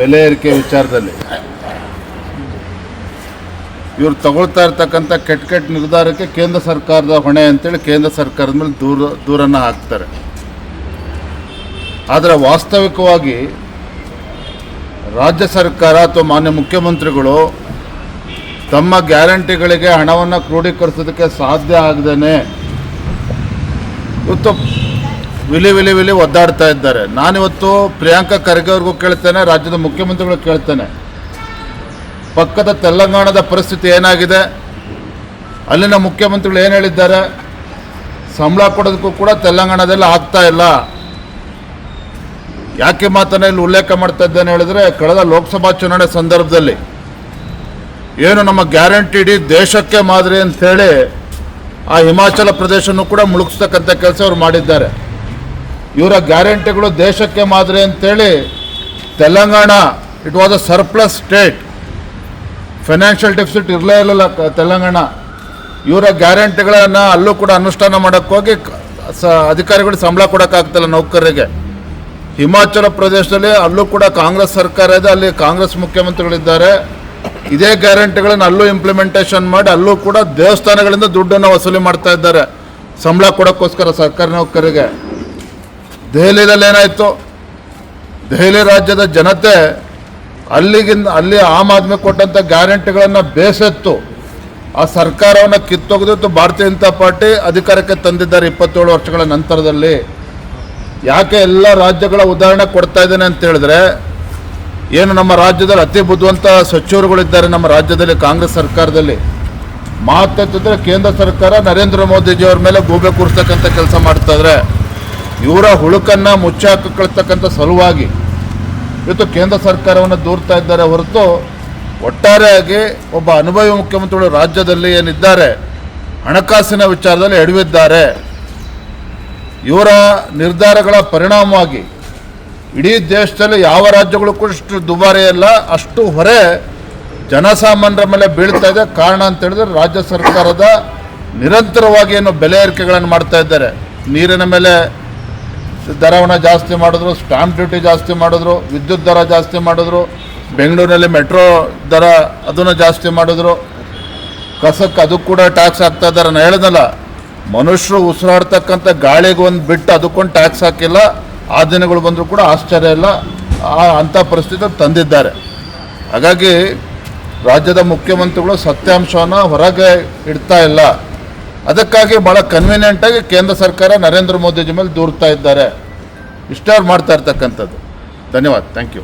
ಬೆಲೆ ಏರಿಕೆ ವಿಚಾರದಲ್ಲಿ. ಇವ್ರು ತಗೊಳ್ತಾ ಇರ್ತಕ್ಕಂಥ ಕೆಟ್ಟ ಕೆಟ್ಟ ನಿರ್ಧಾರಕ್ಕೆ ಕೇಂದ್ರ ಸರ್ಕಾರದ ಹೊಣೆ ಅಂತೇಳಿ ಕೇಂದ್ರ ಸರ್ಕಾರದ ಮೇಲೆ ದೂರ, ದೂರನ್ನು ಹಾಕ್ತಾರೆ. ಆದರೆ ವಾಸ್ತವಿಕವಾಗಿ ರಾಜ್ಯ ಸರ್ಕಾರ ಅಥವಾ ಮಾನ್ಯ ಮುಖ್ಯಮಂತ್ರಿಗಳು ತಮ್ಮ ಗ್ಯಾರಂಟಿಗಳಿಗೆ ಹಣವನ್ನು ಕ್ರೋಢೀಕರಿಸೋದಕ್ಕೆ ಸಾಧ್ಯ ಆಗದೇನೆ ಇವತ್ತು ವಿಲಿ ವಿಲಿ ವಿಲಿ ಒದ್ದಾಡ್ತಾ ಇದ್ದಾರೆ. ನಾನಿವತ್ತು ಪ್ರಿಯಾಂಕಾ ಖರ್ಗೆ ಅವ್ರಿಗೂ ಕೇಳ್ತೇನೆ, ರಾಜ್ಯದ ಮುಖ್ಯಮಂತ್ರಿಗಳು ಕೇಳ್ತೇನೆ. ಪಕ್ಕದ ತೆಲಂಗಾಣದ ಪರಿಸ್ಥಿತಿ ಏನಾಗಿದೆ? ಅಲ್ಲಿನ ಮುಖ್ಯಮಂತ್ರಿಗಳು ಏನು ಹೇಳಿದ್ದಾರೆ? ಸಂಬಳ ಕೊಡೋದಕ್ಕೂ ಕೂಡ ತೆಲಂಗಾಣದಲ್ಲಿ ಆಗ್ತಾ ಇಲ್ಲ. ಯಾಕೆ ಮಾತನ್ನ ಇಲ್ಲಿ ಉಲ್ಲೇಖ ಮಾಡ್ತಾ ಇದ್ದೇನೆ ಹೇಳಿದ್ರೆ, ಕಳೆದ ಲೋಕಸಭಾ ಚುನಾವಣೆ ಸಂದರ್ಭದಲ್ಲಿ ಏನು ನಮ್ಮ ಗ್ಯಾರಂಟಿ ಇಡೀ ದೇಶಕ್ಕೆ ಮಾದರಿ ಅಂಥೇಳಿ ಆ ಹಿಮಾಚಲ ಪ್ರದೇಶನೂ ಕೂಡ ಮುಳುಗಿಸ್ತಕ್ಕಂಥ ಕೆಲಸ ಅವ್ರು ಮಾಡಿದ್ದಾರೆ. ಇವರ ಗ್ಯಾರಂಟಿಗಳು ದೇಶಕ್ಕೆ ಮಾದರಿ ಅಂತೇಳಿ Telangana it was a surplus state financial deficit ಇರಲೇ ಇರಲಿಲ್ಲ ತೆಲಂಗಾಣ. ಇವರ ಗ್ಯಾರಂಟಿಗಳನ್ನು ಅಲ್ಲೂ ಕೂಡ ಅನುಷ್ಠಾನ ಮಾಡೋಕ್ಕೋಗಿ ಸ, ಅಧಿಕಾರಿಗಳು ಸಂಬಳ ಕೊಡೋಕ್ಕಾಗ್ತಿಲ್ಲ ನೌಕರರಿಗೆ. ಹಿಮಾಚಲ ಪ್ರದೇಶದಲ್ಲಿ ಅಲ್ಲೂ ಕೂಡ ಕಾಂಗ್ರೆಸ್ ಸರ್ಕಾರ ಇದೆ, ಅಲ್ಲಿ ಕಾಂಗ್ರೆಸ್ ಮುಖ್ಯಮಂತ್ರಿಗಳಿದ್ದಾರೆ. ಇದೇ ಗ್ಯಾರಂಟಿಗಳನ್ನು ಅಲ್ಲೂ ಇಂಪ್ಲಿಮೆಂಟೇಷನ್ ಮಾಡಿ ಅಲ್ಲೂ ಕೂಡ ದೇವಸ್ಥಾನಗಳಿಂದ ದುಡ್ಡನ್ನು ವಸೂಲಿ ಮಾಡ್ತಾ ಇದ್ದಾರೆ. ಸಂಬಳ ಕೊಡೋಕ್ಕೋಸ್ಕರ ಸರ್ಕಾರಿ ನೌಕರರಿಗೆ. ದೆಹಲಿಯಲ್ಲಿ ಏನಾಯಿತು? ದೆಹಲಿ ರಾಜ್ಯದ ಜನತೆ ಅಲ್ಲಿಗಿಂತ ಅಲ್ಲಿ ಆಮ್ ಆದ್ಮಿ ಕೊಟ್ಟಂಥ ಗ್ಯಾರಂಟಿಗಳನ್ನು ಬೇಸತ್ತು. ಆ ಸರ್ಕಾರವನ್ನು ಕಿತ್ತೊಗೆದಿತ್ತು ಭಾರತೀಯ ಜನತಾ ಪಾರ್ಟಿ ಅಧಿಕಾರಕ್ಕೆ ತಂದಿದ್ದಾರೆ ಇಪ್ಪತ್ತೇಳು ವರ್ಷಗಳ ನಂತರದಲ್ಲಿ. ಯಾಕೆ ಎಲ್ಲ ರಾಜ್ಯಗಳ ಉದಾಹರಣೆ ಕೊಡ್ತಾ ಇದ್ದೇನೆ ಅಂತ ಹೇಳಿದ್ರೆ, ಏನು ನಮ್ಮ ರಾಜ್ಯದಲ್ಲಿ ಅತಿ ಬುದ್ಧಿವಂತ ಸಚಿವರುಗಳಿದ್ದಾರೆ ನಮ್ಮ ರಾಜ್ಯದಲ್ಲಿ ಕಾಂಗ್ರೆಸ್ ಸರ್ಕಾರದಲ್ಲಿ. ಮಾತೆತ್ತಿದ್ರೆ ಕೇಂದ್ರ ಸರ್ಕಾರ ನರೇಂದ್ರ ಮೋದಿಜಿಯವ್ರ ಮೇಲೆ ಗೂಬೆ ಕೂರಿಸ್ತಕ್ಕಂಥ ಕೆಲಸ ಮಾಡ್ತಾ ಇದ್ರೆ ಇವರ ಹುಳುಕನ್ನು ಮುಚ್ಚಾಕಳ್ತಕ್ಕಂಥ ಸಲುವಾಗಿ ಇವತ್ತು ಕೇಂದ್ರ ಸರ್ಕಾರವನ್ನು ದೂರ್ತಾ ಇದ್ದಾರೆ ಹೊರತು ಒಟ್ಟಾರೆಯಾಗಿ ಒಬ್ಬ ಅನುಭವಿ ಮುಖ್ಯಮಂತ್ರಿಗಳು ರಾಜ್ಯದಲ್ಲಿ ಏನಿದ್ದಾರೆ ಹಣಕಾಸಿನ ವಿಚಾರದಲ್ಲಿ ಎಡವಿದ್ದಾರೆ. ಇವರ ನಿರ್ಧಾರಗಳ ಪರಿಣಾಮವಾಗಿ ಇಡೀ ದೇಶದಲ್ಲಿ ಯಾವ ರಾಜ್ಯಗಳು ಕೂಡ ಇಷ್ಟು ದುಬಾರಿ ಅಲ್ಲ, ಅಷ್ಟು ಹೊರೆ ಜನಸಾಮಾನ್ಯರ ಮೇಲೆ ಬೀಳ್ತಾ ಇದೆ. ಕಾರಣ ಅಂತ ಹೇಳಿದ್ರೆ ರಾಜ್ಯ ಸರ್ಕಾರದ ನಿರಂತರವಾಗಿ ಏನು ಬೆಲೆ ಏರಿಕೆಗಳನ್ನು ಮಾಡ್ತಾ ಇದ್ದಾರೆ. ನೀರಿನ ಮೇಲೆ ದರವನ್ನು ಜಾಸ್ತಿ ಮಾಡಿದ್ರು ಸ್ಟಾಂಪ್ ಡ್ಯೂಟಿ ಜಾಸ್ತಿ ಮಾಡಿದ್ರು, ವಿದ್ಯುತ್ ದರ ಜಾಸ್ತಿ ಮಾಡಿದ್ರು, ಬೆಂಗಳೂರಿನಲ್ಲಿ ಮೆಟ್ರೋ ದರ ಅದನ್ನು ಜಾಸ್ತಿ ಮಾಡಿದ್ರು. ಕಸಕ್ಕೆ ಅದು ಕೂಡ ಟ್ಯಾಕ್ಸ್ ಹಾಕ್ತಾ ಇದ್ದಾರೆ. ನಾನು ಹೇಳ್ದಲ್ಲ, ಮನುಷ್ಯರು ಉಸಿರಾಡ್ತಕ್ಕಂಥ ಗಾಳಿಗೆ ಒಂದು ಬಿಟ್ಟು ಅದಕ್ಕೊಂದು ಟ್ಯಾಕ್ಸ್ ಹಾಕಿಲ್ಲ, ಆ ದಿನಗಳು ಬಂದರೂ ಕೂಡ ಆಶ್ಚರ್ಯ ಇಲ್ಲ. ಆ ಅಂಥ ಪರಿಸ್ಥಿತಿ ತಂದಿದ್ದಾರೆ. ಹಾಗಾಗಿ ರಾಜ್ಯದ ಮುಖ್ಯಮಂತ್ರಿಗಳು ಸತ್ಯಾಂಶವನ್ನು ಹೊರಗೆ ಇಡ್ತಾ ಇಲ್ಲ. ಅದಕ್ಕಾಗಿ ಭಾಳ ಕನ್ವೀನಿಯೆಂಟಾಗಿ ಕೇಂದ್ರ ಸರ್ಕಾರ ನರೇಂದ್ರ ಮೋದಿಜಿ ಮೇಲೆ ದೂರ್ತಾ ಇದ್ದಾರೆ. ಇಷ್ಟಾರು ಮಾಡ್ತಾ ಇರ್ತಕ್ಕಂಥದ್ದು. ಧನ್ಯವಾದ. Thank you